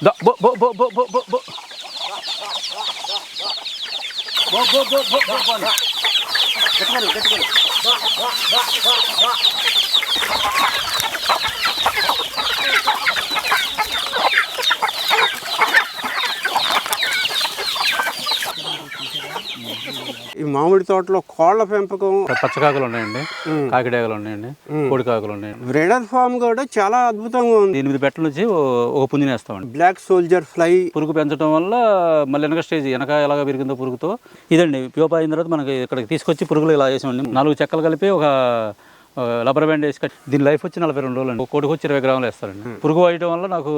Đó, bộ, bộ, bộ, bộ, bộ, bộ, bộ. Bộ, bộ, bộ, bộ, bộ, bộ. Ketuk dulu, ketuk dulu. Bak, bak, bak, bak, bak. ఈ మామిడి తోటలో కోళ్ళ పెంపకం పచ్చకాకులు ఉన్నాయండి. కాకిడాకలు ఉన్నాయండి. కోడికాకులు ఉన్నాయండి. బ్రెడర్ ఫామ్ కూడా చాలా అద్భుతంగా ఉంది. ఎనిమిది పెట్టల నుంచి ఒక పుంజిని వేస్తామండి బ్లాక్ సోల్జర్ ఫ్లై. పురుగు పెంచడం వల్ల మళ్ళీ వెనక స్టేజ్ వెనక ఎలాగ పెరిగిందో పురుగుతో. ఇదండి ప్యూప అయిన తర్వాత మనకి ఇక్కడికి తీసుకొచ్చి పురుగులు ఇలా వేసామండి. నాలుగు చెక్కలు కలిపి ఒక రబ్బర్ బ్యాండ్ వేసి దీని లైఫ్ వచ్చి నలభై రెండు రోజులు అండి ఒక కోటికి వచ్చి ఇరవై గ్రాములు వేస్తారండి. పురుగు వేయడం వల్ల నాకు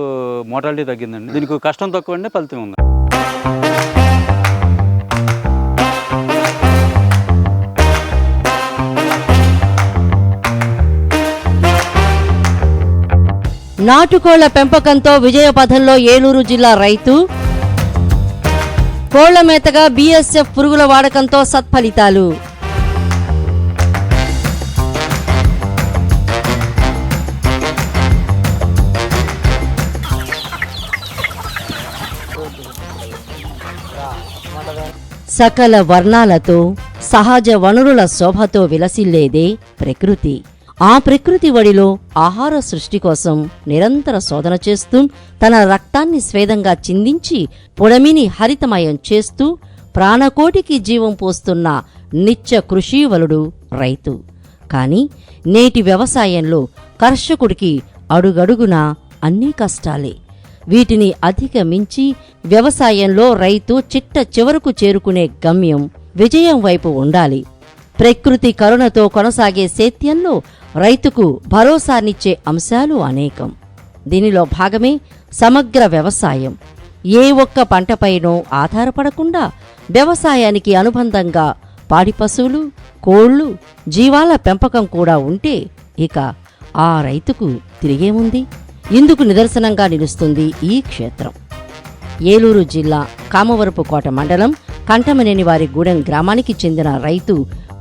మోటాలిటీ తగ్గిందండి. దీనికి కష్టం తక్కువ అండి ఫలితం ఉంది. నాటుకోళ్ళ పెంపకంతో విజయపథంలో ఏలూరు జిల్లా రైతు. కోళ్ళ మేతగా బీఎస్ఎఫ్ పురుగుల వాడకంతో సత్ఫలితాలు. సకల వర్ణాలతో సహజ వనరుల శోభతో విలసిల్లేదే ప్రకృతి. ఆ ప్రకృతి వడిలో ఆహార సృష్టి కోసం నిరంతర శోధన చేస్తూ తన రక్తాన్ని స్వేదంగా చిందించి పొడమిని హరితమయం చేస్తూ ప్రాణకోటికి జీవం పోస్తున్న నిత్య కృషీవలుడు రైతు. కాని నేటి వ్యవసాయంలో కర్షకుడికి అడుగడుగున అన్నీ కష్టాలే. వీటిని అధిగమించి వ్యవసాయంలో రైతు చిట్ట చివరకు చేరుకునే గమ్యం విజయం వైపు ఉండాలి. ప్రకృతి కరుణతో కొనసాగే సేద్యంలో రైతుకు భరోసానిచ్చే అంశాలు అనేకం. దీనిలో భాగమే సమగ్ర వ్యవసాయం. ఏ ఒక్క పంటపైనో ఆధారపడకుండా వ్యవసాయానికి అనుబంధంగా పాడి పశువులు కోళ్ళు జీవాల పెంపకం కూడా ఉంటే ఇక ఆ రైతుకు తిరిగేముంది ఇందుకు నిదర్శనంగా నిలుస్తుంది ఈ క్షేత్రం. ఏలూరు జిల్లా కామవరపు కోట మండలం కంఠమనేని వారి గూడెం గ్రామానికి చెందిన రైతు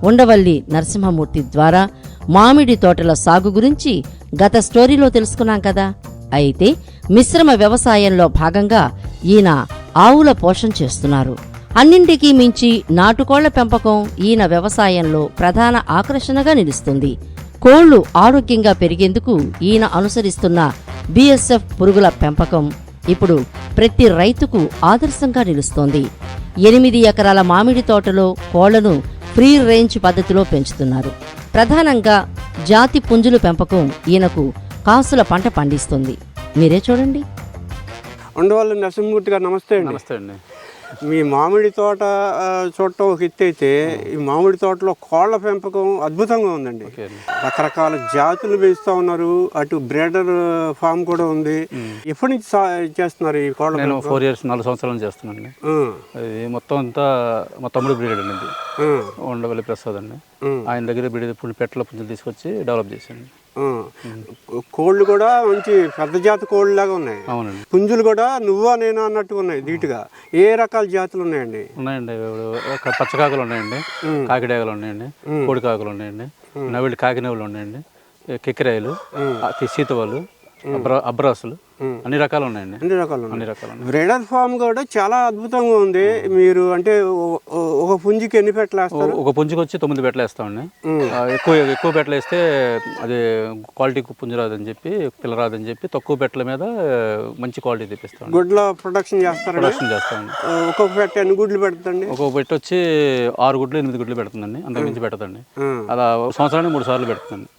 ఉండవల్లి నరసింహమూర్తి ద్వారా మామిడి తోటల సాగు గురించి గత స్టోరీలో తెలుసుకున్నాం కదా. అయితే మిశ్రమ వ్యవసాయంలో భాగంగా ఈయన ఆవుల పోషణ చేస్తున్నారు. అన్నింటికీ మించి నాటుకోళ్ళ పెంపకం ఈయన వ్యవసాయంలో ప్రధాన ఆకర్షణగా నిలుస్తుంది. కోళ్ళు ఆరోగ్యంగా పెరిగేందుకు ఈయన అనుసరిస్తున్న బీఎస్ఎఫ్ పురుగుల పెంపకం ఇప్పుడు ప్రతి రైతుకు ఆదర్శంగా నిలుస్తోంది. ఎనిమిది ఎకరాల మామిడి తోటలో కోళ్ళను ఫ్రీ రేంజ్ పద్ధతిలో పెంచుతున్నారు. ప్రధానంగా జాతి పుంజుల పెంపకం ఈయనకు కాసుల పంట పండిస్తుంది. మీరే చూడండి. ఉండవల్లి నరసింహమూర్తి గారు నమస్తే అండి. నమస్తే అండి. మీ మామిడి తోట చూడటం ఒక ఎత్తు అయితే ఈ మామిడి తోటలో కోళ్ళ పెంపకం అద్భుతంగా ఉందండి. రకరకాల జాతులు పెంచుతా ఉన్నారు. అటు బ్రేడర్ ఫామ్ కూడా ఉంది. ఎప్పటి నుంచి చేస్తున్నారు ఈ కోళ్ళ నేను? ఫోర్ ఇయర్స్ నాలుగు సంవత్సరాల నుంచి అది మొత్తం అంతా మా తమ్ముడు బ్రీడ్ అండి ఉండవల్లి ప్రసాద్ అండి. ఆయన దగ్గర బ్రీడ్ పుంజు పెట్టల పుంజులు తీసుకొచ్చి డెవలప్ చేశాను. కోళ్ళు కూడా మంచి పెద్ద జాతి కోళ్ళు లాగా ఉన్నాయి. అవునండి. పుంజులు కూడా నువ్వా నేను అన్నట్టు ఉన్నాయి ధీటుగా ఏ రకాల జాతులు ఉన్నాయండి? ఉన్నాయండి పచ్చకాకులు ఉన్నాయండి కాకిడాకలు ఉన్నాయండి కోడికాకులు ఉన్నాయండి నవిళ్ళు కాకినవులు ఉన్నాయండి కిక్కిరాయలు సీతవాళ్ళు అబ్రాసులు. అన్ని రకాలు ఉన్నాయండి అన్ని రకాలు ఉన్నాయి అన్ని రకాలు బ్రేడర్ ఫామ్ కూడా చాలా అద్భుతంగా ఉంది. మీరు అంటే ఒక పుంజికి ఎన్ని పెట్టలు వేస్తారు? ఒక పుంజుకి వచ్చి తొమ్మిది పెట్టలు వేస్తామండి. ఎక్కువ ఎక్కువ పెట్టలు వేస్తే అది క్వాలిటీ పుంజు రాదని చెప్పి పిల్ల రాదని చెప్పి తక్కువ పెట్టల మీద మంచి క్వాలిటీ తెప్పిస్తామండి. గుడ్ల ప్రొడక్షన్ చేస్తారండి. ప్రొడక్షన్ చేస్తామండి. ఒక్కొక్క పెట్ట ఎన్ని గుడ్లు పెడుతుందండి ఒక్కొక్క పెట్టి వచ్చి ఆరు గుడ్లు ఎనిమిది గుడ్లు పెడుతుందండి. అంతకు మించి పెట్టదండి. ఉమ్, అలా సంవత్సరానికి మూడు సార్లు పెడుతుందండి. ఉమ్.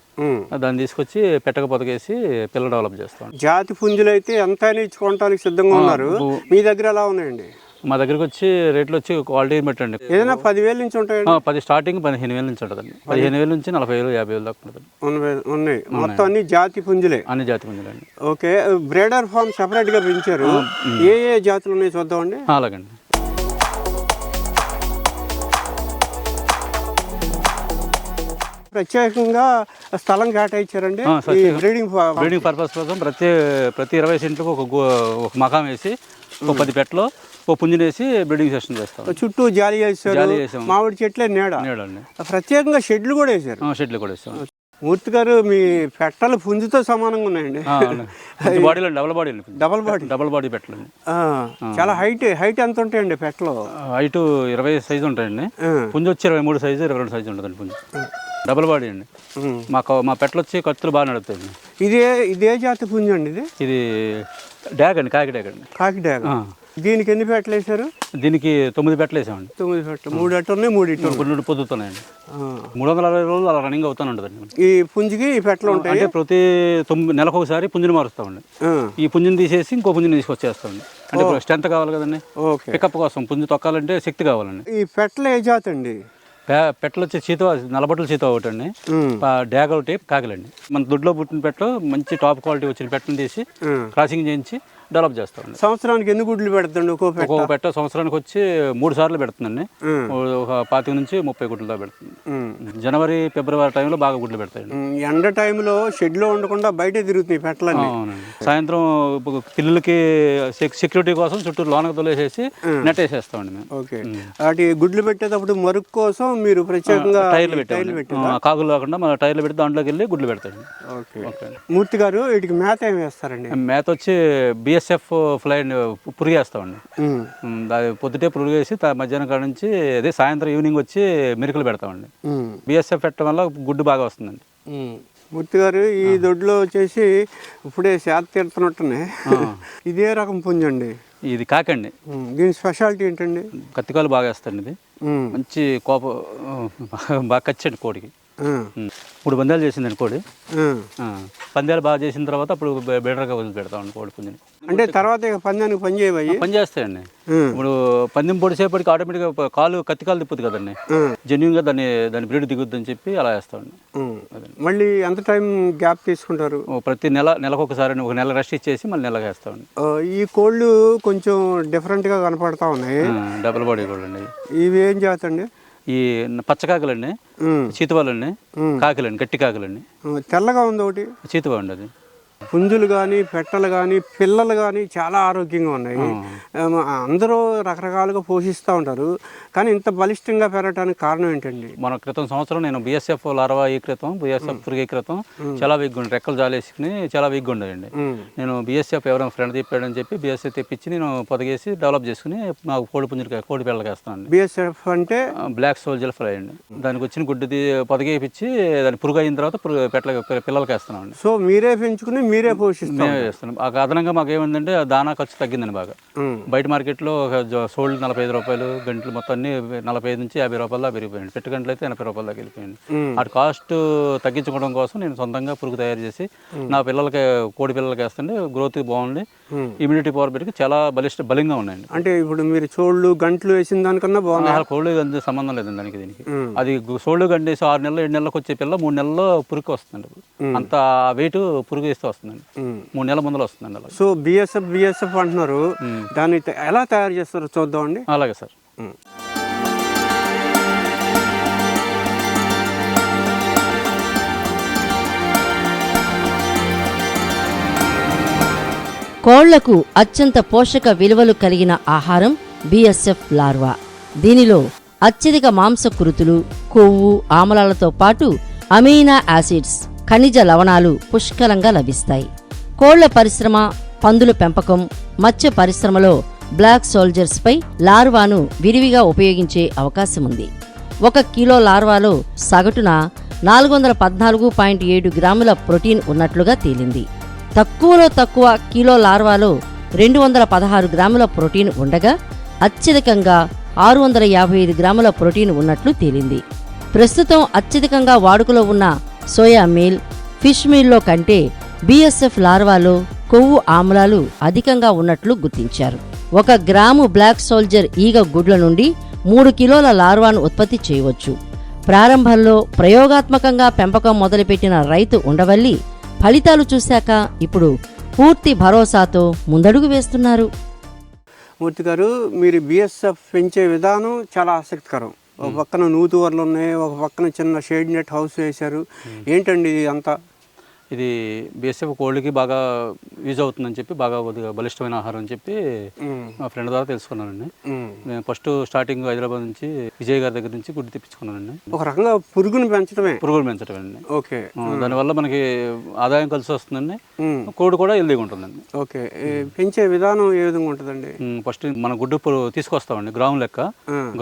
దాన్ని తీసుకొచ్చి పెట్టక పొతకేసి పిల్ల డెవలప్ చేస్తాం. జాతి పుంజులు అయితే ఎంత అయినా ఇచ్చుకోవటానికి సిద్ధంగా ఉన్నారు. మీ దగ్గర ఎలా ఉన్నాయండి? మా దగ్గరికి వచ్చి రేట్లు వచ్చి క్వాలిటీ పెట్టండి. ఏదైనా పదివేల నుంచి ఉంటాయండి? పది స్టార్టింగ్ పదిహేను వేల నుంచి ఉంటుందండి. పదిహేను వేల నుంచి నలభై వేలు యాభై వేలు దాకా ఉంటుంది ఉన్నాయి. మొత్తం అన్ని జాతి పుంజులే? అన్ని జాతి పుంజులండి. ఓకే. బ్రేడర్ ఫామ్ సెపరేట్గా పెంచారు. ఏ ఏ జాతులు ఉన్నాయి చూద్దామండి. అలాగండి. ప్రత్యేకంగా స్థలం కేటాయించారండి బ్రీడింగ్ బ్రీడింగ్ పర్పస్ కోసం ప్రతి ప్రతి ఇరవై సెంట్లకు ఒక గు- ఒక మకాం వేసి ఒక పది పెట్టలో ఒక పుంజుని వేసి బ్రీడింగ్ సెషన్ చేస్తాం. చుట్టూ జాలి వేసారు. మామిడి చెట్లే నీడ. నీడండి ప్రత్యేకంగా షెడ్లు కూడా వేసారు షెడ్లు కూడా వేస్తాం మూర్తి గారు మీ పెట్టలు పుంజుతో సమానంగా ఉన్నాయండి. బాడీలో double body double body. Double body పెట్టలండి ఆ, చాలా హైట్ హైట్ ఎంత ఉంటాయండి పెట్టలు? హైట్ ఇరవై సైజు ఉంటాయండి. పుంజు వచ్చి ఇరవై మూడు సైజు ఇరవై రెండు సైజు ఉంటుందండి పుంజు. డబల్ బాడీ అండి. ఉమ్. మా పెట్టలు వచ్చి కత్తులు బాగా నడుపుతాయండి. ఇదే ఇదే జాతి పుంజు అండి ఇది? ఇది డ్యాగ్ అండి కాకి డ్యాగ్ అండి. కాకి డ్యాగ్. దీనికి ఎన్ని పెట్టలు వేశారు? దీనికి తొమ్మిది పెట్టలు వేసామండి. తొమ్మిది పెట్టలు మూడు అట్టు ఉన్నాయి మూడు ఇటు ఉన్నాయి. కొన్ని పొద్దుతున్నాయండి. మూడు వందల అరవై రోజులు అలా రన్నింగ్ అవుతానే ఉంటుందండి. ఈ పుంజుకి ఈ పెట్టలు ఉంటాయి? అంటే ప్రతి తొమ్మిది నెలకు ఒకసారి పుంజుని మారుస్తామండి. ఈ పుంజుని తీసేసి ఇంకో పుంజుని తీసుకొచ్చేస్తామండి. అంటే స్ట్రెంత్ కావాలి కదండి. పికప్ కోసం పుంజు తొక్కాలంటే శక్తి కావాలండి. ఈ పెట్టలు ఏ జాతి అండి? పెట్టలు వచ్చి చీత నలబట్టల చీత ఒకటి అండి డ్యాగ్ ఒకటి కాకిలండి. మన దొడ్లో పుట్టిన పెట్టలు మంచి టాప్ క్వాలిటీ వచ్చిన పెట్టని తీసి. క్రాసింగ్ చేయించి డెవలప్ చేస్తామండి. సంవత్సరానికి ఎన్ని గుడ్లు పెడతండి పెట్ట? ఒక్కొక్క పెట్ట సంవత్సరానికి వచ్చి మూడు సార్లు పెడుతుందండి. ఒక పాతిక నుంచి ముప్పై గుడ్లతో పెడుతుంది. జనవరి ఫిబ్రవరి టైంలో బాగా గుడ్లు పెడతాయండి. ఎండ టైంలో షెడ్లో ఉండకుండా బయటే తిరుగుతున్నాయి పెట్టలన్నీ. అవునండి. సాయంత్రం పిల్లలకి సెక్- సెక్యూరిటీ కోసం చుట్టూ లోనకు తొలేసేసి నెట్ వేసేస్తామండి మేము. ఓకే. వాటి గుడ్లు పెట్టేటప్పుడు మరుగు కోసం మీరు ప్రత్యేకంగా టైర్లు పెట్టాము ఆ, కాకులు కాకుండా మన టైర్లు పెట్టి దాంట్లోకి వెళ్ళి గుడ్లు పెడతాయండి. ఓకే. ఓకే మూర్తి గారు వీటికి మేత ఏమి వేస్తారండి? మేత వచ్చి బిఎస్ఎఫ్ ఫ్లై పురుగు వేస్తామండి ఉమ్, ఉమ్, అది పొద్దుటే పురుగు వేసి తా- మధ్యాహ్నం కాడ నుంచి అదే సాయంత్రం ఈవినింగ్ వచ్చి మెరుకులు పెడతామండి. బిఎస్ఎఫ్ పెట్టడం వల్ల గుడ్డు బాగా వస్తుందండి. మూర్తి గారు ఈ దొడ్లో వచ్చేసి ఇప్పుడే శాత తీరుతున్నట్టునే ఇదే రకం పుంజండి. ఇది కాకండి. దీని స్పెషాలిటీ ఏంటండి? కత్తికాలు బాగా వేస్తాండి ఇది. మంచి కోప బాగా కచ్చండి కోడికి. మూడు పందాలు చేసిందండి కోడి. పందాలు బాగా చేసిన తర్వాత అప్పుడు బె- బెటర్గా వదిలి పెడతామండి కోడి పుంజుని. అంటే తర్వాత ఇక పందానికి పని చేయవయ్యి పని చేస్తాయండి. ఇప్పుడు పందెం పొడిసేపటికి ఆటోమేటిక్గా కాలు కత్తి కాలు తిప్పుద్ది కదండి. జెన్యున్గా దాన్ని దాని బ్రీడ్ దిగుద్దని చెప్పి అలా వేస్తామండి మళ్ళీ ఎంత టైం గ్యాప్ తీసుకుంటారు? ప్రతి నెల నెలకు ఒకసారి ఒక నెల రెస్ట్ ఇచ్చేసి మళ్ళీ నెలగా వేస్తామండి. ఈ కోళ్ళు కొంచెం డిఫరెంట్గా కనపడతా ఉన్నాయి. డబుల్ బాడీ కూడా అండి. ఇవి ఏం అండి ఈ పచ్చకాకులండి చీతువాలండి ఉమ్. కాకులండి గట్టి కాకులండి. తెల్లగా ఉంది ఒకటి. చీతువా అండి అది. పుంజులు కానీ పెట్టలు కానీ పిల్లలు కానీ చాలా ఆరోగ్యంగా ఉన్నాయి. అందరూ రకరకాలుగా పోషిస్తూ ఉంటారు. కానీ ఇంత బలిష్టంగా పెరగడానికి కారణం ఏంటండి? మన క్రితం సంవత్సరం నేను బిఎస్ఎఫ్ లార్వా ఈ క్రితం బిఎస్ఎఫ్ ఈ క్రితం చాలా వీక్గా ఉండే. రెక్కలు జాలేసుకుని చాలా వీక్గా ఉండేయండి ఉమ్, నేను బిఎస్ఎఫ్ ఎవరైనా ఫ్రెండ్ చెప్పాడని చెప్పి బిఎస్ఎఫ్ తెప్పించి నేను పొదగేసి డెవలప్ చేసుకుని నాకు కోడి పుంజులకి కోడి పిల్లలకి వేస్తాను బిఎస్ఎఫ్ అంటే? బ్లాక్ సోల్జర్ ఫ్రై అండి. దానికి వచ్చిన గుడ్డుది పొదగేపించి దాని పురుగు అయిన తర్వాత పురుగు పెట్టల పిల్లలకి వేస్తున్నాం అండి సో మీరే పెంచుకుని మీరే పోషిస్తారు మేమే చేస్తున్నాం. ఆ అదనంగా మాకు ఏమైందంటే ఆ దానా ఖర్చు తగ్గిందండి బాగా. బయట మార్కెట్లో సోల్డ్ నలభై ఐదు రూపాయలు గంటలు మొత్తం అన్ని నలభై ఐదు నుంచి యాభై రూపాయలు దాకా పెరిగిపోయింది. పెట్టు గంటలు అయితే ఎనభై రూపాయల దాకా వెళ్ళిపోయింది. అటు కాస్ట్ తగ్గించుకోవడం కోసం నేను సొంతంగా పురుగు తయారు చేసి నా పిల్లలకి కోడి పిల్లలకి వేస్తుంటే గ్రోత్ బాగుంది. ఇమ్యూనిటీ పవర్ పెరిగి చాలా బలిష్ట బలంగా ఉన్నాయండి. అంటే ఇప్పుడు మీరు చోళ్ళు గంటలు వేసిన దానికన్నా బాగుంది అసలు కోళ్ళు సంబంధం లేదండి దానికి దీనికి. అది సోళ్ళు గండేసి ఆరు నెలలు ఏడు నెలలకు వచ్చే పిల్ల మూడు నెలల్లో పురుగు వస్తుందండి. అంత వెయిట్ పురుగు వేస్తే వస్తుందండి. మూడు నెలల ముందర వస్తుందండి అలా సో బిఎస్ఎఫ్ బిఎస్ఎఫ్ అంటున్నారు. దాన్ని ఎలా తయారు చేస్తారో చూద్దామండి అలాగే సార్. కోళ్ళకు అత్యంత పోషక విలువలు కలిగిన ఆహారం బిఎస్ఎఫ్ లార్వా. దీనిలో అత్యధిక మాంసకృతులు కొవ్వు ఆమ్లాలతో పాటు అమైనా యాసిడ్స్ ఖనిజ లవణాలు పుష్కలంగా లభిస్తాయి. కోళ్ళ పరిశ్రమ పందుల పెంపకం మత్స్య పరిశ్రమలో బ్లాక్ సోల్జర్స్ పై లార్వాను విరివిగా ఉపయోగించే అవకాశం ఉంది ఒక కిలో లార్వాలో సగటున నాలుగు వందల పద్నాలుగు పాయింట్ ఏడు గ్రాముల ప్రోటీన్ ఉన్నట్లుగా తేలింది. తక్కువలో తక్కువ కిలో లార్వాలో రెండు వందల పదహారు గ్రాముల ప్రోటీన్ ఉండగా అత్యధికంగా ఆరు వందల యాభై ఐదు గ్రాముల ప్రోటీన్ ఉన్నట్లు తేలింది. ప్రస్తుతం అత్యధికంగా వాడుకలో ఉన్న సోయా మీల్ ఫిష్ మీల్లో కంటే బీఎస్ఎఫ్ లార్వాలో కొవ్వు ఆమ్లాలు అధికంగా ఉన్నట్లు గుర్తించారు. ఒక గ్రాము బ్లాక్ సోల్జర్ ఈగ గుడ్ల నుండి మూడు కిలోల లార్వాను ఉత్పత్తి చేయవచ్చు. ప్రారంభంలో ప్రయోగాత్మకంగా పెంపకం మొదలుపెట్టిన రైతు ఉండవల్లి ఫలితాలు చూశాక ఇప్పుడు పూర్తి భరోసాతో ముందడుగు వేస్తున్నారు. మూర్తి గారు మీరు బిఎస్ఎఫ్ పెంచే విధానం చాలా ఆసక్తికరం. ఒక పక్కన నూతువర్లు ఉన్నాయి ఒక పక్కన చిన్న షేడ్ నెట్ హౌస్ వేశారు. ఏంటండి ఇది అంతా? ఇది బీఎస్ఎఫ్ కోళ్ళకి బాగా యూజ్ అవుతుందని చెప్పి బాగా కొద్దిగా బలిష్టమైన ఆహారం అని చెప్పి మా ఫ్రెండ్ ద్వారా తెలుసుకున్నానండి. నేను ఫస్ట్ స్టార్టింగ్ హైదరాబాద్ నుంచి విజయ్ గారి దగ్గర నుంచి గుడ్డు తెప్పించుకున్నానండి. ఒక రకంగా పురుగుని పెంచడమే పురుగులు పెంచడం అండి ఓకే దానివల్ల మనకి ఆదాయం కలిసి వస్తుందండి. కోడి కూడా హెల్దీగా ఉంటుందండి. ఓకే. పెంచే విధానం ఏ విధంగా ఉంటుందండి? ఫస్ట్ మన గుడ్డు తీసుకొస్తామండి గ్రామ్ లెక్క.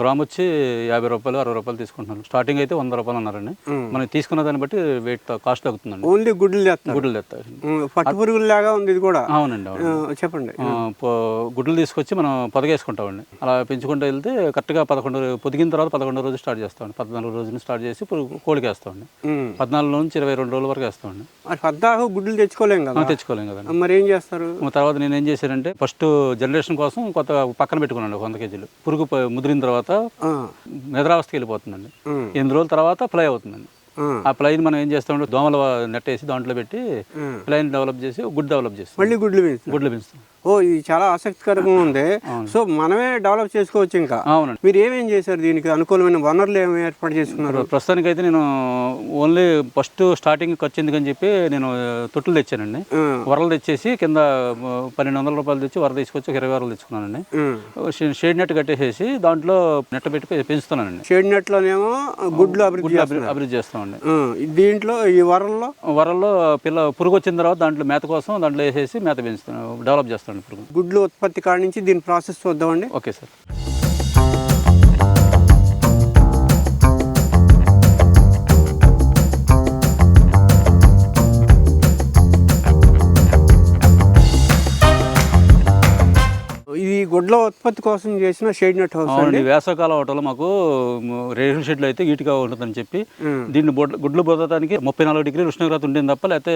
గ్రామ్ వచ్చి యాభై రూపాయలు అరవై రూపాయలు తీసుకుంటున్నాను స్టార్టింగ్ అయితే వంద రూపాయలు అన్నారండి. మనం తీసుకున్న దాన్ని బట్టి వెయిట్ కాస్ట్ తగ్గుతుందండి. ఓన్లీ గుడ్లు తెస్తారు. గుడ్లు తెస్తారు. పట్టు పురుగుల లాగా ఉంది ఇది కూడా. అవునండి చెప్పండి. గుడ్లు తీసుకొచ్చి మనం పొదగేసుకుంటామండి. అలా పెంచుకుంటూ వెళ్తే కరెక్ట్గా పదకొండు పొదిగిన తర్వాత పదకొండు రోజు స్టార్ట్ చేస్తామండి. పద్నాలుగు రోజున స్టార్ట్ చేసి పురుగు- కోడికి వేస్తామండి. పద్నాలుగు నుంచి ఇరవై రెండు రోజుల వరకు వేస్తామండి. పద్దాకు గుడ్లు తెచ్చుకోలేం కదా? తెచ్చుకోలేం కదండి. మరి ఏం చేస్తారు? తర్వాత నేను ఏం చేశానంటే ఫస్ట్ జనరేషన్ కోసం కొత్త పక్కన పెట్టుకున్నాను వంద కేజీలు. పురుగు ముదిరిన తర్వాత నిద్రావస్థకి వెళ్ళిపోతుందండి. ఎనిమిది రోజుల తర్వాత ఫ్లై అవుతుందండి. ఆ, ఆ ప్లైన్ మనం ఏం చేస్తామంటే దోమల నెట్ వేసి దాంట్లో పెట్టి ఉమ్. ప్లైన్ డెవలప్ చేసి గుడ్ డెవలప్ చేస్తాం. మళ్ళీ గుడ్లు గుడ్లు పెంచుతాం. ఓ ఇది చాలా ఆసక్తికరంగా ఉంది. సో మనమే డెవలప్ చేసుకోవచ్చు ఇంకా. అవునండి. మీరు ఏమేం చేశారు దీనికి? అనుకూలమైన వనరులు ఏమి ఏర్పాటు చేసుకున్నారు? ప్రస్తుతానికి అయితే నేను ఓన్లీ ఫస్ట్ స్టార్టింగ్ ఖర్చు ఎందుకని చెప్పి నేను తొట్టులు తెచ్చానండి. వరలు తెచ్చేసి కింద పన్నెండు వందల రూపాయలు తెచ్చి వర తీసుకొచ్చి ఇరవై వరలు తెచ్చుకున్నానండి. షేడ్ నెట్ కట్టేసేసి దాంట్లో నెట్ పెట్టి పెంచుతున్నానండి. షేడ్ గుడ్లు అభివృద్ధి గుడ్లు అభివృద్ధి అభివృద్ధి చేస్తామండి దీంట్లో ఈ వరల్లో? వరల్లో పిల్ల పురుగు వచ్చిన తర్వాత దాంట్లో మేత కోసం దాంట్లో వేసేసి మేత పెంచుతాను డెవలప్ చేస్తాను పురుగు గుడ్లు ఉత్పత్తి కాడి నుంచి దీని ప్రాసెస్ చూద్దామండి. Okay sir. ఇది గుడ్ల ఉత్పత్తి కోసం చేసిన షేడ్ నెట్ హౌస్ అండి. అవునండి వేసవకాలం అవటంలో మాకు రేషన్ షెడ్లో అయితే ఈటుగా ఉంటుందని చెప్పి. దీన్ని గుడ్లు బొదటానికి ముప్పై నాలుగు డిగ్రీల ఉష్ణోగ్రత ఉండేది తప్ప లేకపోతే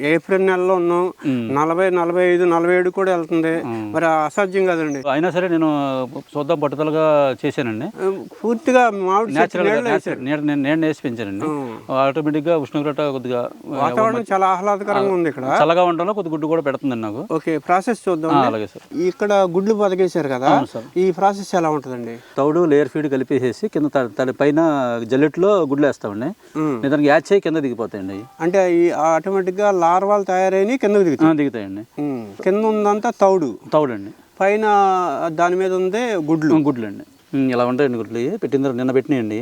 ఏప్రిల్ నెలలో ఉన్నాం. నలభై నలభై ఐదు నలభై ఏడు కూడా వెళ్తుంది. మరి అసాధ్యం కదండి. అయినా సరే నేను చూద్దాం పట్టుదలగా చేశానండి. పూర్తిగా మామిడి. నేను వేసి పెంచానండి ఆటోమేటిక్గా ఉష్ణోగ్రత కొద్దిగా వాతావరణం చాలా ఆహ్లాదకరంగా ఉంది ఇక్కడ. చల్లగా ఉండడంలో కొద్ది గుడ్డు కూడా పెడుతుందండి నాకు. ఓకే ప్రాసెస్ చూద్దాం. అలాగే సార్. ఇక్కడ గుడ్లు బతికేశారు కదా. ఈ ప్రాసెస్ ఎలా ఉంటుందండి? తౌడు లేయర్ ఫీడ్ కలిపేసేసి కింద త- తడి పైన జల్లెట్లో గుడ్లు వేస్తామండి. నిదానికి యాచ్ అయ్యి కింద దిగిపోతాయండి. అంటే ఈ ఆటోమేటిక్గా లార్వాలు తయారైన కిందకు దిగుతాయి. దిగుతాయండి. కింద ఉందంతా తౌడు. తౌడండి. పైన దాని మీద ఉంది గుడ్లు. గుడ్లు అండి ఇలా ఉంటాయండి గుడ్లు. పెట్టిన తర్వాత నిన్న పెట్టినాయండి.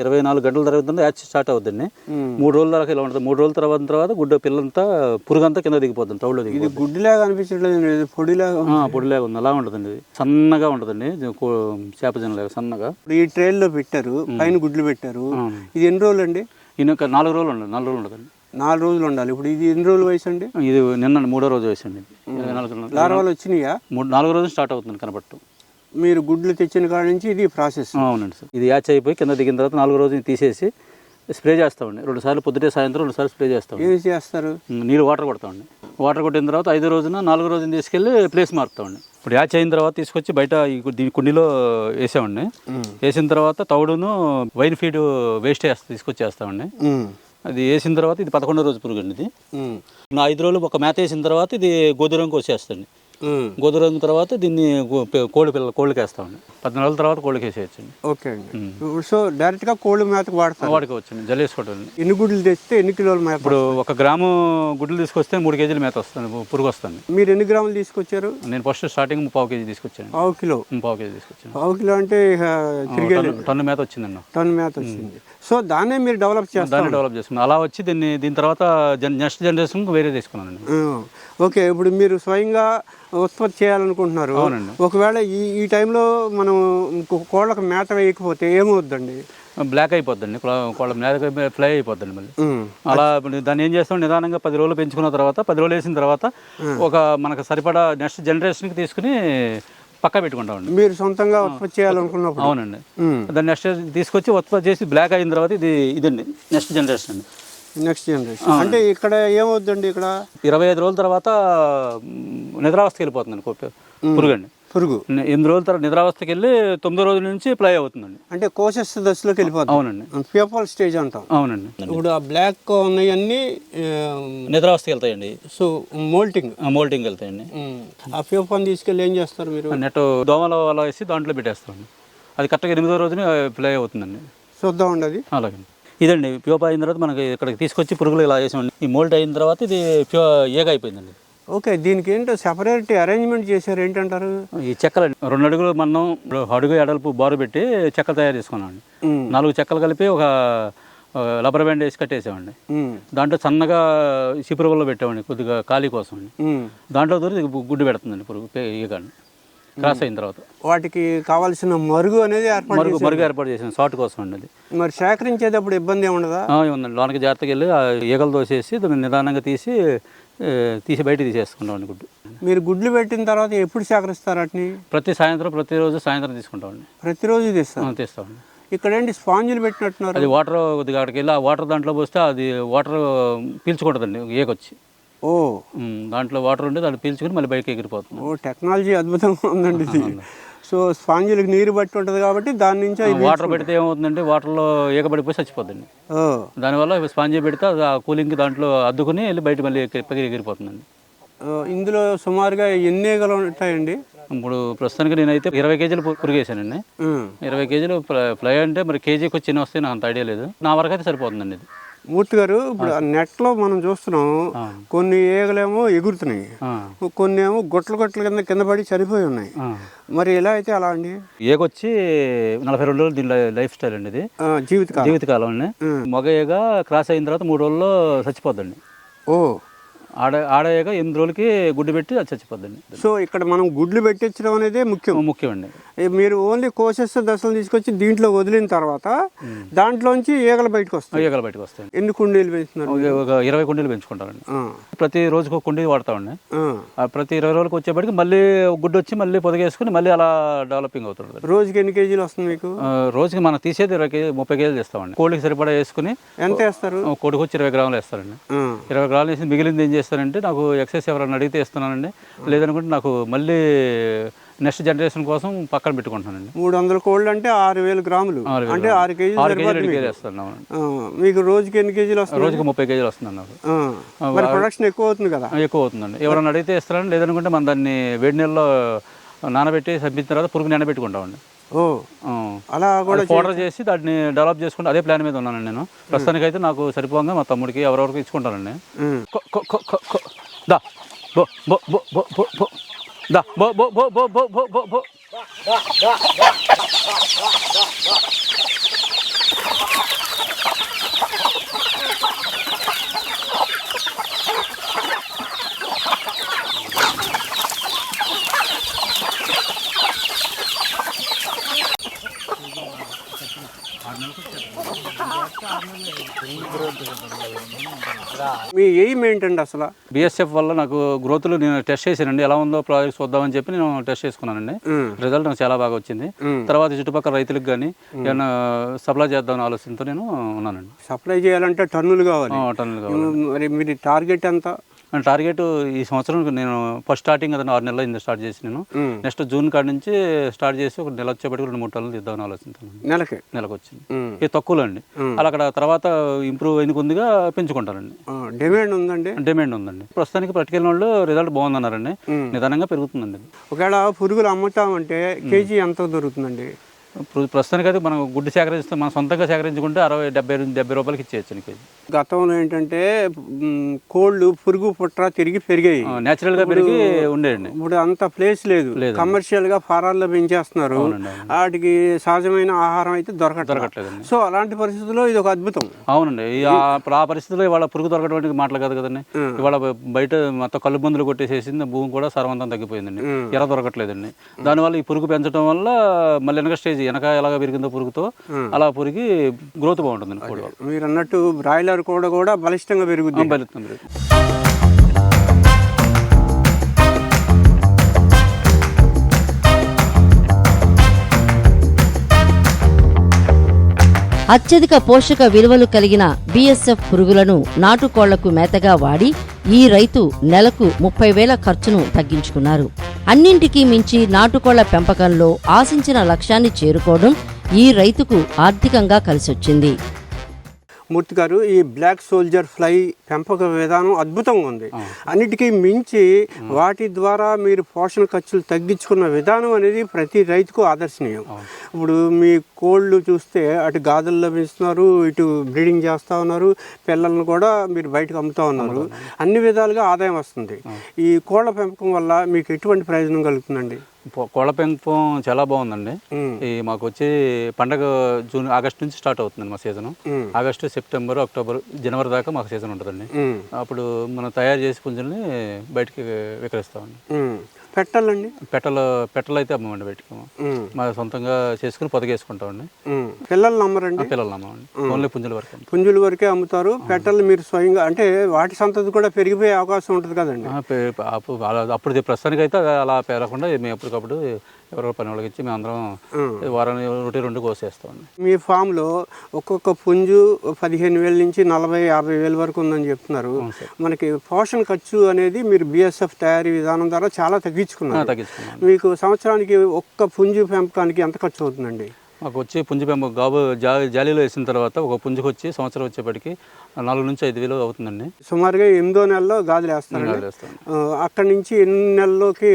ఇరవై నాలుగు గంటల తర్వాత యాచ్ స్టార్ట్ అవుతుందండి ఉమ్. మూడు రోజుల దాకా ఇలా ఉంటుంది. మూడు రోజుల తర్వాత తర్వాత గుడ్డ పిల్లంతా పురుగంతా కింద దిగిపోతుంది తౌడులో ఇది దిగిపోతుంది. గుడ్డిలాగా అనిపించట్లేదు ఇది పొడిలాగా పొడిలాగా ఉంది. అలా ఉంటుందండి. ఇది సన్నగా ఉంటుందండి. ఇది కో- చేప జనలాగా సన్నగా ఈ ట్రైల్లో పెట్టారు. పైన గుడ్లు పెట్టారు. ఇది ఎన్ని రోజులు అండి ఈయన ఒక నాలుగు రోజులు ఉండదు నాలుగు రోజులు ఉంటుందండి. నాలుగు రోజులు ఉండాలి. ఇప్పుడు ఇది ఎన్ని రోజుల వయసు అండి ఇది నిన్న మూడో రోజు నాలుగు రోజులు. లార్వాలు వచ్చినాయా? మూడు నాలుగో రోజు స్టార్ట్ అవుతుంది కనపట్టు. మీరు గుడ్లు తెచ్చిన కాడ నుంచి ఇది ప్రాసెస్ అవునండి సార్. ఇది యాచ్ అయిపోయి కింద దిగిన తర్వాత నాలుగో రోజు తీసేసి స్ప్రే చేస్తామండి. రెండు సార్లు పొద్దుటే సాయంత్రం రెండు సార్లు స్ప్రే చేస్తామండి. ఏం చేస్తారు? నీళ్ళు వాటర్ కొడతామండి. వాటర్ కొట్టిన తర్వాత ఐదో రోజున నాలుగో రోజున తీసుకెళ్ళి ప్లేస్ మారుతామండి. ఇప్పుడు యాచ్ అయిన తర్వాత తీసుకొచ్చి బయట దీని కుండీలో వేసామండి. వేసిన తర్వాత తౌడును వైన్ ఫీడ్ వేస్ట్ చేస్తా తీసుకొచ్చి ఉమ్. అది వేసిన తర్వాత ఇది పదకొండో రోజు పురుగు అండి ఇది. ఐదు రోజులు ఒక మేత వేసిన తర్వాత ఇది గోధురంకి వచ్చేస్తుంది. ఉమ్. గోధురం తర్వాత దీన్ని కోడి పిల్ల కోళ్ళకి వేస్తామండి పద్నాలుగు రోజుల తర్వాత కోళ్ళకి వేసేయచ్చండి. ఓకే అండి. సో డైరెక్ట్గా కోళ్ళ మేతకు వాడతారు? వాడికి వచ్చింది జల్లి వేసుకోవటం ఎన్ని గుడ్లు తెస్తే ఎన్ని కిలోల మేత ఇప్పుడు ఒక గ్రాము గుడ్లు తీసుకొస్తే మూడు కేజీల మేత వస్తుంది పురుగు వస్తుంది. మీరు ఎన్ని గ్రాములు తీసుకొచ్చారు? నేను ఫస్ట్ స్టార్టింగ్ పావు కేజీ తీసుకొచ్చాను పావు కిలో. పావు కేజీ తీసుకొచ్చాను. పావు కిలో అంటే టన్ను- టన్ను మేత వచ్చిందన్న టన్ మేత వచ్చింది. సో దాన్నే మీరు డెవలప్ చేస్తారు దాన్ని డెవలప్ చేసుకున్నాను అలా వచ్చి దీన్ని దీని తర్వాత నెక్స్ట్ జనరేషన్ వేరే తీసుకున్నానండి. ఓకే. ఇప్పుడు మీరు స్వయంగా ఉత్పత్తి చేయాలనుకుంటున్నారు. అవునండి. ఒకవేళ ఈ ఈ టైంలో మనం కోళ్ళకు మేత వేయకపోతే ఏమవుద్దండి? బ్లాక్ అయిపోద్దండి. కోళ్ళ- మేత ఫ్లై అయిపోద్దండి మళ్ళీ. అలా దాన్ని ఏం చేస్తాం? నిదానంగా పది రోజులు పెంచుకున్న తర్వాత పది రోజులు వేసిన తర్వాత ఒక మనకు సరిపడా నెక్స్ట్ జనరేషన్కి తీసుకుని పక్క పెట్టుకుంటామండి మీరు సొంతంగా ఉత్పత్తి చేయాలనుకున్నప్పుడు. అవునండి. దాన్ని నెక్స్ట్ తీసుకొచ్చి ఉత్పత్తి చేసి బ్లాక్ అయిన తర్వాత ఇది ఇదండి. నెక్స్ట్ జనరేషన్ అండి. నెక్స్ట్ జనరేషన్ అంటే ఇక్కడ ఏమవుద్దండి ఇక్కడ? ఇరవై ఐదు రోజుల తర్వాత నిద్రావస్థకి వెళ్ళిపోతుందండి కుప్ప- పురుగండి. పురుగు. ఎనిమిది రోజుల తర్వాత నిద్రావస్థకి వెళ్ళి తొమ్మిదో రోజు నుంచి ప్లై అవుతుందండి. అంటే కోశస్థ దశలోకి వెళ్ళిపోతుంది. అవునండి. పేపల్ స్టేజ్ అంటాం. అవునండి. ఇప్పుడు ఆ బ్లాక్ ఉన్నాయన్నీ నిద్రావస్థకి వెళ్తాయండి. సో మోల్టింగ్ మోల్టింగ్ వెళ్తాయండి. ఆ పేపర్ని తీసుకెళ్ళి ఏం చేస్తారు మీరు? నెట్ దోమల వల వేసి దాంట్లో పెట్టేస్తామండి. అది కరెక్ట్గా ఎనిమిదో రోజున ప్లై అవుతుందండి. చూద్దామండి అది. అలాగే ఇదండి ప్యూప అయిన తర్వాత మనకి ఇక్కడికి తీసుకొచ్చి పురుగులు ఇలా వేసామండి ఈ మోల్ట్ అయిన తర్వాత ఇది ప్యూ ఏగ అయిపోయిందండి. ఓకే దీనికి ఏంటో సెపరేట్ అరేంజ్మెంట్ చేశారు ఏంటంటారు? ఈ చెక్కలు రెండు అడుగులు మనం అడుగు ఎడల్పు బారు పెట్టి చెక్క తయారు చేసుకున్నామండి. ఉమ్, నాలుగు చెక్కలు కలిపి ఒక రబ్బర్ బ్యాండ్ వేసి కట్టేసామండి. దాంట్లో సన్నగా సిపురుగుల్లో పెట్టామండి కొద్దిగా ఖాళీ కోసం. దాంట్లో దూరి గుడ్డు పెడుతుందండి పురుగు ఈగండి క్రాస్ అయిన తర్వాత. వాటికి కావాల్సిన మరుగు అనేది ఏర్పాటు మరుగు. మరుగు ఏర్పాటు చేసాం షార్ట్ కోసం అండి అది మరి సేకరించేటప్పుడు ఇబ్బంది ఏముండదా? ఆ, ఉందండి లోనకి జాగ్రత్తగా వెళ్ళి ఆ ఈగలు దోసేసి దాన్ని నిదానంగా తీసి తీసి బయట తీసేసుకుంటామండి గుడ్డు మీరు గుడ్లు పెట్టిన తర్వాత ఎప్పుడు సేకరిస్తారు వాటిని? ప్రతి సాయంత్రం ప్రతిరోజు సాయంత్రం తీసుకుంటామండి ప్రతిరోజు తీస్తారు. ఆ, తీస్తామండి ఇక్కడ ఏంటి స్పాంజులు పెట్టినట్టున్నారు? అది వాటర్ కొద్దిగా అక్కడికి వెళ్ళి ఆ వాటర్ దాంట్లో పోస్తే అది వాటర్ పీల్చుకుంటుందండి ఏకొచ్చి ఓ. దాంట్లో వాటర్ ఉంటే దాన్ని పీల్చుకుని మళ్ళీ బయటకి ఎగిరిపోతుంది. ఓ టెక్నాలజీ అద్భుతంగా ఉందండి ఇది. సో స్పాంజులకు నీరు బట్టి ఉంటుంది కాబట్టి దాని నుంచి వాటర్ పెడితే ఏమవుతుందంటే వాటర్లో చచ్చిపోద్దండి. ఓ. దానివల్ల స్పాంజీ పెడితే ఆ కూలింగ్కి దాంట్లో అద్దుకుని వెళ్ళి బయట మళ్ళీ ఎగిరి- ఎగిరిపోతుందండి. ఇందులో సుమారుగా ఎన్ని ఈగలు ఉంటాయండి? ఇప్పుడు ప్రస్తుతానికి నేనైతే ఇరవై కేజీలు పు- పురిగేసానండి ఉమ్. ఇరవై కేజీలు ఫ్ల- ఫ్లై అంటే మరి కేజీకి వచ్చి ఎన్ని వస్తాయి నాకు అంత ఐడియా లేదు. నా వరకు అయితే సరిపోతుందండి ఇది. మూర్తి గారు ఇప్పుడు నెట్లో మనం చూస్తున్నాం. కొన్ని ఈగలేమో ఎగురుతున్నాయి. కొన్ని ఏమో గుట్టలు గుట్టల కింద కింద పడి చనిపోయి ఉన్నాయి. మరి ఎలా అయితే అలా అండి? ఏగొచ్చి నలభై రెండు రోజులు దీని లైఫ్ స్టైల్ అండి ఇది. జీవితకాలం. జీవితకాలం అండి. మగ ఏగ క్రాస్ అయిన తర్వాత మూడు రోజుల్లో చచ్చిపోద్దండి. ఓ. ఆడ ఆడ ఏగ ఎనిమిది రోజులకి గుడ్డు పెట్టి అది చచ్చిపోద్దండి. సో ఇక్కడ మనం గుడ్లు పెట్టించడం అనేది ముఖ్యం. ముఖ్యమండి. ఏ మీరు ఓన్లీ కోసెస్ దశలు తీసుకొచ్చి దీంట్లో వదిలిన తర్వాత దాంట్లోంచి ఈగలు బయటకు వస్తాయి. ఈగలు బయటకు వస్తాయండి. ఎన్ని కుండీలు పెంచుతున్నారు ఒక- ఇరవై కుండీలు పెంచుకుంటారండి. ప్రతి రోజుకు ఒక కుండీ వాడతామండి ప్రతి ఇరవై రోజులకు వచ్చేప్పటికి మళ్ళీ గుడ్డు వచ్చి మళ్ళీ పొదిగేసుకుని మళ్ళీ అలా డెవలపింగ్ అవుతుంది రోజుకి ఎన్ని కేజీలు వస్తుంది మీకు? రోజుకి మనం తీసేది ఇరవై కేజీ ముప్పై కేజీలు చేస్తామండి. కోడికి సరిపడా వేసుకుని ఎంత వేస్తారు? కోడికి వచ్చి ఇరవై గ్రాములు వేస్తారండి. ఇరవై గ్రాములు వేసి మిగిలింది ఏం చేస్తారంటే నాకు ఎక్సైజ్ ఎవరైనా అడిగితే ఇస్తున్నానండి. లేదనుకుంటే నాకు మళ్ళీ నెక్స్ట్ జనరేషన్ కోసం పక్కన పెట్టుకుంటానండి మూడు వందల కోళ్ళు అంటే ఆరు వేలు గ్రాములు. అంటే ఆరు కేజీలు మీకు. రోజుకి ఎన్ని కేజీలు వస్తుంది? రోజుకి ముప్పై కేజీలు వస్తుంది నాకు. ప్రొడక్షన్ ఎక్కువ అవుతుంది కదా. ఎక్కువ అవుతుందండి. ఎవరైనా అడిగితే ఇస్తారని లేదనుకుంటే మనం దాన్ని వేడి నీళ్ళలో నానబెట్టి చంపిన తర్వాత పురుగు నానబెట్టుకుంటామండి ఓ. అలా కూడా పౌడర్ చేసి దాన్ని డెవలప్ చేసుకుంటే అదే ప్లాన్ మీద ఉన్నానండి నేను ప్రస్తుతానికి అయితే నాకు సరిపోగా మా తమ్ముడికి ఎవరెవరికి ఇచ్చుకుంటానండి ఉమ్. కొ- కొ- కొ- కొ- కొ. దా బో బో బో బో బో బో దా బో బో బో బో బో బో బో బో మీ ఎయిమ్ ఏంటండి అసలు? బిఎస్ఎఫ్ వల్ల నాకు గ్రోత్లు నేను టెస్ట్ చేశానండి. ఎలా ఉందో ప్రాజెక్ట్ చూద్దామని చెప్పి నేను టెస్ట్ చేసుకున్నానండి. రిజల్ట్ నాకు చాలా బాగా వచ్చింది. తర్వాత చుట్టుపక్కల రైతులకు కానీ ఏమైనా సప్లై చేద్దామని ఆలోచనతో నేను ఉన్నానండి. సప్లై చేయాలంటే టన్నులు కావాలి. టన్నులు కావాలి. మరి మీరు టార్గెట్ ఎంత? టార్గెట్ ఈ సంవత్సరం నేను ఫస్ట్ స్టార్టింగ్ కదండి ఆరు నెలలు అయింది స్టార్ట్ చేసి నేను. నెక్స్ట్ జూన్ కాడ నుంచి స్టార్ట్ చేసి ఒక నెల వచ్చేప్పటికి రెండు మూడు టన్నులు తీద్దామని ఆలోచిస్తున్నాను నెలకి? నెలకు వచ్చింది. ఇది తక్కువలో అండి. అలా అక్కడ తర్వాత ఇంప్రూవ్ అయిన కొద్దిగా పెంచుకుంటారండి. ఆ, డిమాండ్ ఉందండి? డిమాండ్ ఉందండి. ప్రస్తుతానికి పట్టుకెళ్ళిన వాళ్ళు రిజల్ట్ బాగుందన్నారండి. నిదానంగా పెరుగుతుందండి. ఒకవేళ పురుగులు అమ్ముతామంటే కేజీ ఎంత దొరుకుతుందండి? ప్రస్తుతానికి అయితే మనం గుడ్డు సేకరిస్తే మనం సొంతంగా సేకరించుకుంటే అరవై డెబ్బై డెబ్బై రూపాయలకి ఇచ్చేయచ్చు కేజీ. గతంలో ఏంటంటే కోళ్ళు పురుగు పుట్ర తిరిగి పెరిగాయి. న్యాచురల్గా పెరిగి ఉండేయండి. ఇప్పుడు అంత ప్లేస్ లేదు. కమర్షియల్గా ఫారాల్లో పెంచేస్తున్నారు. వాటికి సహజమైన ఆహారం అయితే దొరకట్లేదు. దొరకట్లేదండి. సో అలాంటి పరిస్థితుల్లో ఇది ఒక అద్భుతం. అవునండి. ఆ ఇప్పుడు ఆ పరిస్థితిలో ఇవాళ పురుగు దొరకటువంటి మాటలు కాదు కదండి. ఇవాళ బయట మొత్తం కళ్ళు మందులు కొట్టేసేసింది భూమి కూడా సర్వంతం తగ్గిపోయిందండి. ఎర దొరకట్లేదండి. దానివల్ల ఈ పురుగు పెంచడం వల్ల మళ్ళీ వెనక స్టేజ్ వెనక ఎలాగ పెరిగిందో పురుగుతో. అలా పురిగి గ్రోత్ బాగుంటుందండి కోడి మీరు అన్నట్టు బ్రాయిలర్ కూడా కూడా బలిష్టంగా పెరుగుద్ది బలితం అత్యధిక పోషక విలువలు కలిగిన బీఎస్ఎఫ్ పురుగులను నాటుకోళ్ళకు మేతగా వాడి ఈ రైతు నెలకు ముప్పై వేల ఖర్చును తగ్గించుకున్నారు. అన్నింటికీ మించి నాటుకోళ్ళ పెంపకంలో ఆశించిన లక్ష్యాన్ని చేరుకోవడం ఈ రైతుకు ఆర్థికంగా కలిసొచ్చింది. మూర్తి గారు ఈ బ్లాక్ సోల్జర్ ఫ్లై పెంపక విధానం అద్భుతంగా ఉంది. అన్నిటికీ మించి వాటి ద్వారా మీరు పోషణ ఖర్చులు తగ్గించుకున్న విధానం అనేది ప్రతి రైతుకు ఆదర్శనీయం. ఇప్పుడు మీ కోళ్ళు చూస్తే అటు గాదుల్లో పెంచుతున్నారు ఇటు బ్రీడింగ్ చేస్తూ ఉన్నారు పిల్లలను కూడా మీరు బయటకు అమ్ముతూ ఉన్నారు. అన్ని విధాలుగా ఆదాయం వస్తుంది. ఈ కోళ్ళ పెంపకం వల్ల మీకు ఎటువంటి ప్రయోజనం కలుగుతుందండి? కోళ్ళ పెంపకం చాలా బాగుందండి. ఈ మాకు వచ్చి పండగ జూన్ ఆగస్ట్ నుంచి స్టార్ట్ అవుతుంది మా సీజన్. ఆగస్టు సెప్టెంబర్ అక్టోబర్ జనవరి దాకా మాకు సీజన్ ఉంటుందండి. అప్పుడు మనం తయారు చేసి పుంజుల్ని బయటికి విక్రయిస్తామండి. పెట్టాలండి. పెట్టలు పెట్టలు అయితే అమ్మమండి బయటికి. ఉమ్. మా సొంతంగా చేసుకుని పొదగేసుకుంటామండి. పిల్లలు నమ్మరండి. పిల్లలు అమ్మమండి ఓన్లీ పుంజుల వరకు. పుంజుల వరకే అమ్ముతారు. పెట్టలు మీరు స్వయంగా అంటే వాటి సంతతి కూడా పెరిగిపోయే అవకాశం ఉంటుంది కదండి. అప్పుడు ప్రస్తుతానికి అయితే అలా పేరకుండా మేము ఎప్పటికప్పుడు ఎవరో పని వాళ్ళకి ఇచ్చి మేము అందరం ఉమ్. వారానికి ఒకటి రెండు కోసేస్తామండి. మీ ఫామ్లో ఒక్కొక్క పుంజు పదిహేను వేల నుంచి నలభై యాభై వేల వరకు ఉందని చెప్తున్నారు. మనకి పోషణ ఖర్చు అనేది మీరు బిఎస్ఎఫ్ తయారీ విధానం ద్వారా చాలా తగ్గించుకున్నారు. తగ్గించుకున్నాం మీకు సంవత్సరానికి ఒక్క పుంజు పెంపకానికి ఎంత ఖర్చు అవుతుందండి? మాకు వచ్చి పుంజు పెంప గాబు జా జాలీలో వేసిన తర్వాత ఒక పుంజుకు వచ్చి సంవత్సరం వచ్చేప్పటికి నాలుగు నుంచి ఐదు వేలు అవుతుందండి. సుమారుగా ఎనిమిదో నెలలో గాజులు వేస్తారండి. గాజులు వేస్తాం. ఆ, అక్కడి నుంచి ఎన్ని నెలల్లోకి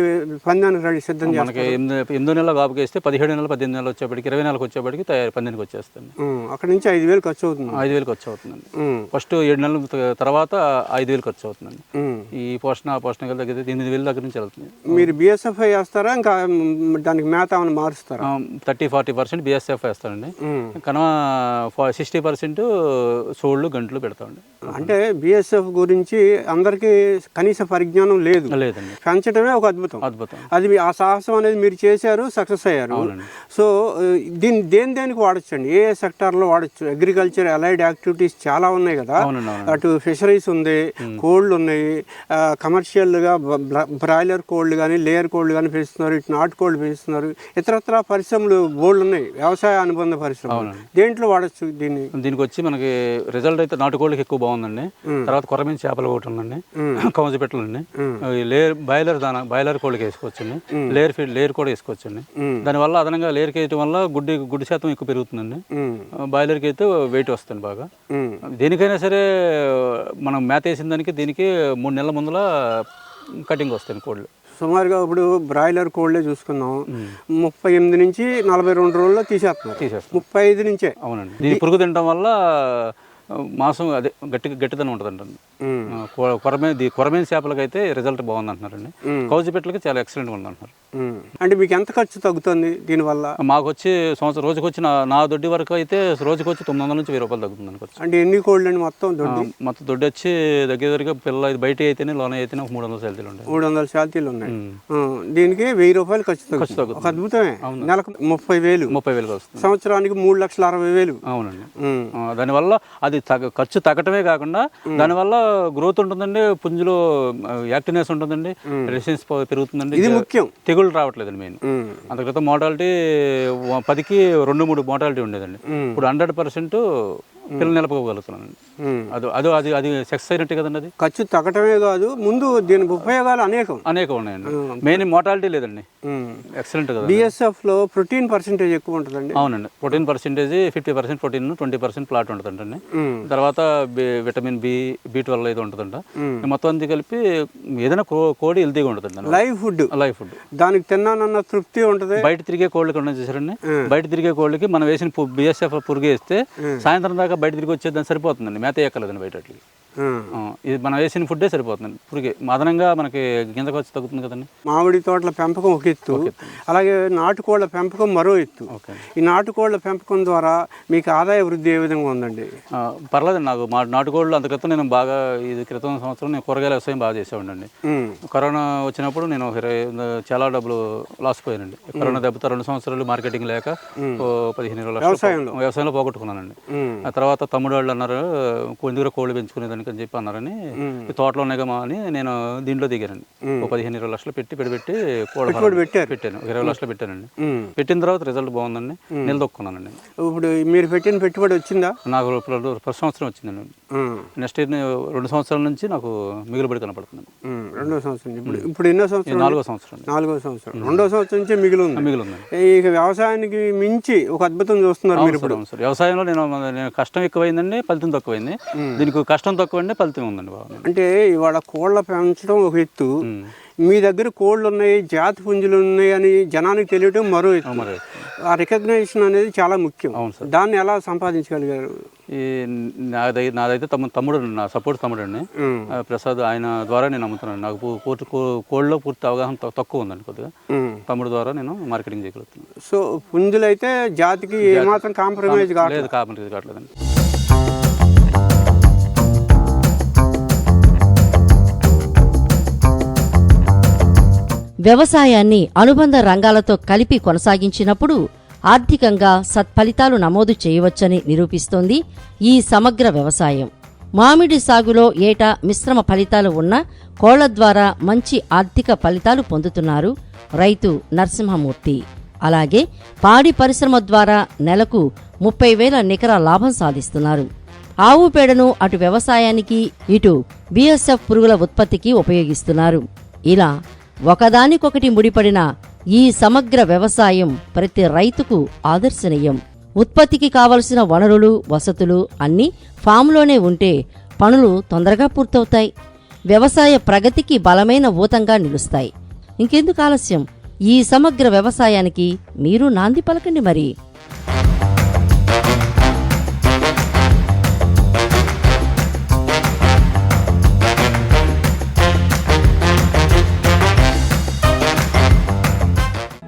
పందానికి రెడీ సిద్ధం మనకి ఎనిమిది ఎనిమిదో నెల గాబుకి వేస్తే పదిహేడు నెలలు పద్దెనిమిది నెలలు వచ్చేప్పటికి ఇరవై నెలలకు వచ్చేప్పటికి తయారు పందినికి వచ్చేస్తుంది అక్కడి నుంచి ఐదు వేలు ఖర్చు అవుతుంది. ఐదు వేలు ఖర్చు అవుతుందండి. ఫస్ట్ ఏడు నెలల తర్వాత ఐదు వేలు ఖర్చు అవుతుందండి. ఈ పోషణ ఆ పోషణ తగ్గితే ఎనిమిది వేల దగ్గర నుంచి వెళ్తుంది. మీరు బిఎస్ఎఫ్ వేస్తారా? ఇంకా దానికి మేత మారుస్తారా? థర్టీ ఫార్టీ పర్సెంట్ బిఎస్ఎఫ్ వేస్తానండి ఉమ్. కనుమ సిక్స్టీ పర్సెంట్ సోళ్ళు గంటలు పెడతామండి అంటే బిఎస్ఎఫ్ గురించి అందరికీ కనీస పరిజ్ఞానం లేదు. లేదండి. పెంచడమే ఒక అద్భుతం. అద్భుతం. అది ఆ సాహసం అనేది మీరు చేశారు సక్సెస్ అయ్యారు. సో ఆ, దీన్ని దేని దేనికి వాడచ్చు అండి ఏ సెక్టార్లో వాడచ్చు? అగ్రికల్చర్ అలైడ్ యాక్టివిటీస్ చాలా ఉన్నాయి కదా. అటు ఫిషరీస్ ఉంది కోళ్ళు ఉన్నాయి. కమర్షియల్గా బ్రాయిలర్ కోళ్ళు కానీ లేయర్ కోళ్ళు కానీ పెంచుతున్నారు ఇటు నాటుకోళ్ళు పెంచుతున్నారు. ఇతరత్ర పరిశ్రమలు బోల్డ్ ఉన్నాయి. వ్యవసాయ అనుబంధ పరిశ్రమలు దేంట్లో వాడచ్చు దీన్ని? దీనికి వచ్చి మనకి రిజల్ట్ అయితే నాటుకోళ్ళకి ఎక్కువ బాగుందండి. తర్వాత కొరమీన చేపలు ఒకటి ఉందండి. కౌజ పెట్టలండి లేయర్ బాయిలర్ దాన బాయిలర్ కోళ్ళకి వేసుకోవచ్చండి. లేయర్ ఫీడ్ లేయర్ కూడా వేసుకోవచ్చండి. దానివల్ల అదనంగా లేయర్కి వేయటం వల్ల గుడ్డి గుడ్డి శాతం ఎక్కువ పెరుగుతుందండి. ఉమ్, బాయిలర్కి అయితే వెయిట్ వస్తుంది బాగా. దేనికైనా సరే మనం మేత వేసిన దానికి దీనికి మూడు నెలల ముందల కటింగ్ వస్తాయి కోళ్ళు. సుమారుగా ఇప్పుడు బ్రాయిలర్ కోళ్ళే చూసుకున్నాం ముప్పై ఎనిమిది నుంచి నలభై రెండు రోజుల్లో తీసేస్తున్నారు. తీసేస్తాం ముప్పై ఐదు నుంచే. అవునండి. దీని పురుగు తినడం వల్ల మాంసం అదే గట్టి గట్టిదనం ఉంటుందండి ఉమ్, కొరమే కొరమైన చేపలకైతే రిజల్ట్ బాగుంది అంటున్నారండి. కౌజు పెట్టలకి చాలా ఎక్సలెంట్గా ఉంది అంటున్నారు ఉమ్. అంటే మీకు ఎంత ఖర్చు తగ్గుతుంది దీనివల్ల? మాకు వచ్చి సంవత్సరం రోజుకి వచ్చి నా దొడ్డి వరకు అయితే రోజుకి వచ్చి తొమ్మిది వందల నుంచి వెయ్యి రూపాయలు తగ్గుతుంది అనుకోవచ్చు అంటే ఎన్ని కోళ్ళు అండి మొత్తం దొడ్డి? మొత్తం దొడ్డి వచ్చి దగ్గర దగ్గర పిల్ల బయట అయితేనే లోన అయితేనే ఒక మూడు వందల శాలరీలు ఉంటాయి. మూడు వందల శాతీలు ఉన్నాయి. దీనికి వెయ్యి రూపాయలు ఖర్చు తగ్గుతుంది. తగ్గుతుంది. ఒక అద్భుతమే. నెలకు ముప్పై వేలు. ముప్పై వేలకు వస్తుంది. సంవత్సరానికి మూడు లక్షల అరవై వేలు. అవునండి. దానివల్ల అది తగ్గ ఖర్చు తగ్గటమే కాకుండా దానివల్ల గ్రోత్ ఉంటుందండి పుంజులో యాక్టివ్నెస్ ఉంటుందండి రెసిన్స్ పెరుగుతుందండి ఇది ముఖ్యం. తెగుళ్ళు రావట్లేదండి మెయిన్. అంత క్రితం మోటాలిటీ పదికి రెండు మూడు మోటాలిటీ ఉండేదండి. ఇప్పుడు హండ్రెడ్ పర్సెంట్ పిల్లలు నిలపగలుగుతున్నాను. అది అది అది అది సక్సెస్ అయినట్టే కదండి అది? ఖర్చు తగ్గటమే కాదు ముందు దీని ఉపయోగాలు అనేకం. అనేక ఉన్నాయండి. మెయిన్ మోటాలిటీ లేదండి. ఎక్సలెంట్ కదా బిఎస్ఎఫ్లో ప్రోటీన్ పర్సెంట్ ఎక్కువ ఉంటుందండి. అవునండి. Protein percentage fifty percent protein twenty percent fat ఉంటుందండి. తర్వాత విటమిన్ బి బి ట్వెల్వ్ ఇది ఉంటుందంట. మొత్తం అంతా కలిపి ఏదైనా కోడి హెల్తీగా ఉంటుందండి. Live food. Life food. దానికి తిన్నానన్న తృప్తి ఉంటుంది. బయట తిరిగే కోళ్ళకి ఉండదు చూసారండి బయట తిరిగే కోళ్ళకి మనం వేసిన బిఎస్ఎఫ్ పురుగు వేస్తే సాయంత్రం దాకా బయట తిరిగి వచ్చేదాన్ని సరిపోతుందండి. మేత ఎక్కలేదండి బయట ఇది మనం వేసిన ఫుడ్డే సరిపోతుందండి పురుగే అదనంగా మనకి గింజకు వచ్చి తగ్గుతుంది కదండి? మామిడి తోటల పెంపకం ఒక ఎత్తు. అలాగే నాటుకోళ్ళ పెంపకం మరో ఎత్తు. ఈ నాటుకోళ్ళ పెంపకం ద్వారా మీకు ఆదాయ వృద్ధి ఏ విధంగా ఉందండి? ఆ, పర్లేదండి. నాకు మా నాటుకోళ్ళు అంత క్రితం నేను బాగా ఇది క్రితం సంవత్సరం నేను కూరగాయల వ్యవసాయం బాగా చేసేవాడిని ఉమ్, కరోనా వచ్చినప్పుడు నేను చాలా డబ్బులు లాస్ పోయానండి. కరోనా దెబ్బతో రెండు సంవత్సరాలు మార్కెటింగ్ లేక పదిహేను వ్యవసాయంలో? వ్యవసాయంలో పోగొట్టుకున్నానండి. ఆ తర్వాత తమ్ముడు వాళ్ళు అన్నారు కొంచెం కోళ్ళు పెంచుకునేదానికి అని చెప్పి అన్నారని తోటలో ఉన్నాయి కదా అని నేను దీంట్లో దిగానండి. ఒక పదిహేను ఇరవై లక్షలు పెట్టి పెట్టి. పెట్టాను. ఒక ఇరవై లక్షలు పెట్టానండి. పెట్టిన తర్వాత రిజల్ట్ బాగుందండి. నిలదొక్కున్నానండి. ఇప్పుడు మీరు పెట్టిన పెట్టుబడి వచ్చిందా? నాకు ఇప్పుడు ఫస్ట్ సంవత్సరం వచ్చిందండి. నెక్స్ట్ ఇయర్ రెండు సంవత్సరాల నుంచి నాకు మిగులుబడి కనపడుతుంది. రెండో సంవత్సరం ఇప్పుడు ఇప్పుడు ఎన్నో సంవత్సరం నాలుగో సంవత్సరం. నాలుగో సంవత్సరం. రెండో సంవత్సరం నుంచే మిగిలి ఉంది మిగిలి ఉందండి ఇక వ్యవసాయానికి మించి ఒక అద్భుతం చూస్తున్నారు మీరు సార్ వ్యవసాయంలో నేను కష్టం ఎక్కువైందండి ఫలితం తక్కువైంది. దీనికి కష్టం తక్కువైంది ఫలితం ఉందండి బాగా అంటే ఇవాళ కోళ్ళ పెంచడం ఒక ఎత్తు. మీ దగ్గర కోళ్ళు ఉన్నాయి జాతి పుంజులు ఉన్నాయి అని జనానికి తెలియటం మరో ఆ రికగ్నేషన్ అనేది చాలా ముఖ్యం. అవును సార్. దాన్ని ఎలా సంపాదించగలిగారు? ఈ నాదై నాదైతే తమ్ముడు తమ్ముడు నా సపోర్ట్ తమ్ముడు అండి ప్రసాద్ ఆయన ద్వారా నేను అమ్ముతున్నాను నాకు పూర్తి కోళ్ళలో పూర్తి అవగాహన తక్కువ- ఉందండి కొద్దిగా. తమ్ముడు ద్వారా నేను మార్కెటింగ్ చేయగలుగుతున్నాను. సో పుంజులైతే జాతికి ఏమాత్రం కాంప్రమైజ్ కాదు లేదు కామెంట్ కావట్లేదండి. వ్యవసాయాన్ని అనుబంధ రంగాలతో కలిపి కొనసాగించినప్పుడు ఆర్థికంగా సత్ఫలితాలు నమోదు చేయవచ్చని నిరూపిస్తోంది ఈ సమగ్ర వ్యవసాయం. మామిడి సాగులో ఏటా మిశ్రమ ఫలితాలు ఉన్న కోళ్ళ ద్వారా మంచి ఆర్థిక ఫలితాలు పొందుతున్నారు రైతు నరసింహమూర్తి. అలాగే పాడి పరిశ్రమ ద్వారా నెలకు ముప్పై వేల నికర లాభం సాధిస్తున్నారు. ఆవు పేడను అటు వ్యవసాయానికి ఇటు బీఎస్ఎఫ్ పురుగుల ఉత్పత్తికి ఉపయోగిస్తున్నారు. ఇలా ఒకదానికొకటి ముడిపడిన ఈ సమగ్ర వ్యవసాయం ప్రతి రైతుకు ఆదర్శనీయం. ఉత్పత్తికి కావలసిన వనరులు వసతులు అన్నీ ఫామ్లోనే ఉంటే పనులు తొందరగా పూర్తవుతాయి. వ్యవసాయ ప్రగతికి బలమైన ఊతంగా నిలుస్తాయి. ఇంకెందుకు ఆలస్యం? ఈ సమగ్ర వ్యవసాయానికి మీరు నాంది పలకండి మరి.